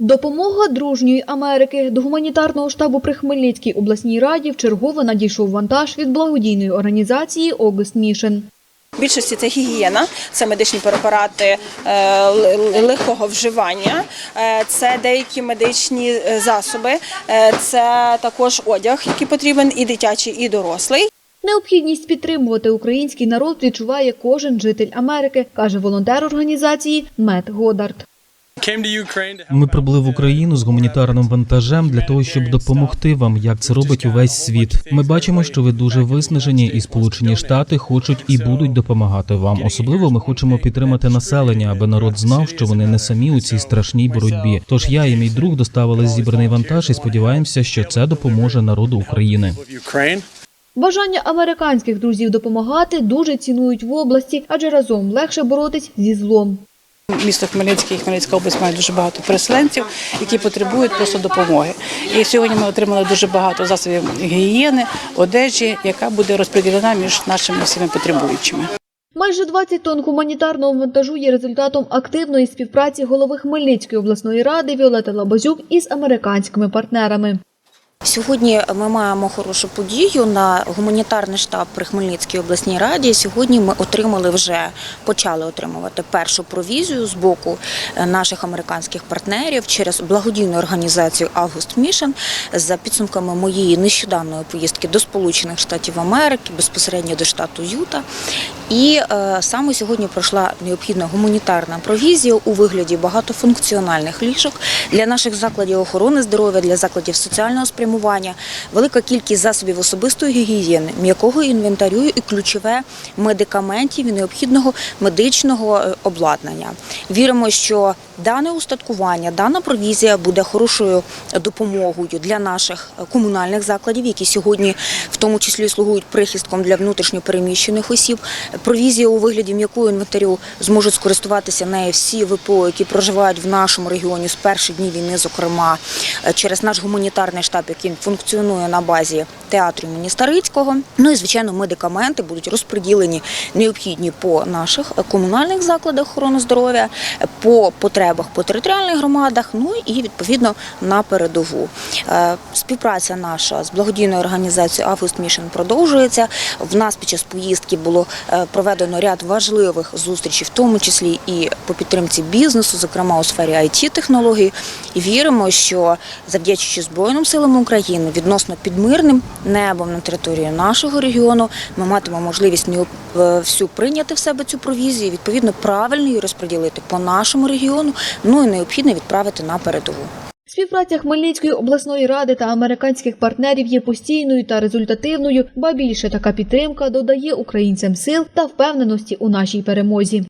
Допомога дружньої Америки до гуманітарного штабу при Хмельницькій обласній раді вчергове надійшов вантаж від благодійної організації Mission. В більшості це гігієна, це медичні препарати е, легкого вживання, е, це деякі медичні е, засоби, це також одяг, який потрібен і дитячий, і дорослий. Необхідність підтримувати український народ відчуває кожен житель Америки, каже волонтер організації Мет Годард. Ми прибули в Україну з гуманітарним вантажем для того, щоб допомогти вам, як це робить увесь світ. Ми бачимо, що ви дуже виснажені, і Сполучені Штати хочуть і будуть допомагати вам. Особливо ми хочемо підтримати населення, аби народ знав, що вони не самі у цій страшній боротьбі. Тож я і мій друг доставили зібраний вантаж і сподіваємося, що це допоможе народу України. Бажання американських друзів допомагати дуже цінують в області, адже разом легше боротись зі злом. Місто Хмельницький і Хмельницька область мають дуже багато переселенців, які потребують просто допомоги. І сьогодні ми отримали дуже багато засобів гігієни, одежі, яка буде розподілена між нашими всіми потребуючими. Майже 20 тонн гуманітарного вантажу є результатом активної співпраці голови Хмельницької обласної ради Віолети Лабазюк із американськими партнерами. Сьогодні ми маємо хорошу подію на гуманітарний штаб при Хмельницькій обласній раді. Сьогодні ми отримали вже почали отримувати першу провізію з боку е, наших американських партнерів через благодійну організацію Август Мішен за підсумками моєї нещодавної поїздки до Сполучених Штатів Америки, безпосередньо до штату Юта. І е, саме сьогодні пройшла необхідна гуманітарна провізія у вигляді багатофункціональних ліжок для наших закладів охорони здоров'я, для закладів соціального спрямування, велика кількість засобів особистої гігієни, м'якого інвентарю і ключове медикаментів і необхідного медичного е, обладнання. Віримо, що дане устаткування, дана провізія буде хорошою допомогою для наших е, комунальних закладів, які сьогодні в тому числі слугують прихистком для внутрішньо переміщених осіб. Провізія у вигляді м'якого інвентарю зможуть скористуватися нею всі ВПО, які проживають в нашому регіоні з перших днів війни, зокрема е, через наш гуманітарний штаб, який функціонує на базі театру імені Старицького. Ну і звичайно, медикаменти будуть розподілені необхідні по наших комунальних закладах охорони здоров'я, по потребах по територіальних громадах. Ну і відповідно на передову. Е, Співпраця наша з благодійною організацією Август Мішен продовжується. В нас під час поїздки було е, проведено ряд важливих зустрічей, в тому числі і по підтримці бізнесу, зокрема у сфері it технологій. Віримо, що завдячуючи Збройним силам України відносно під мирним небом на території нашого регіону, ми матимемо можливість всю прийняти в себе цю провізію, відповідно правильно її розподілити по нашому регіону, ну і необхідно відправити на передову. Співпраця Хмельницької обласної ради та американських партнерів є постійною та результативною, ба більше така підтримка додає українцям сил та впевненості у нашій перемозі.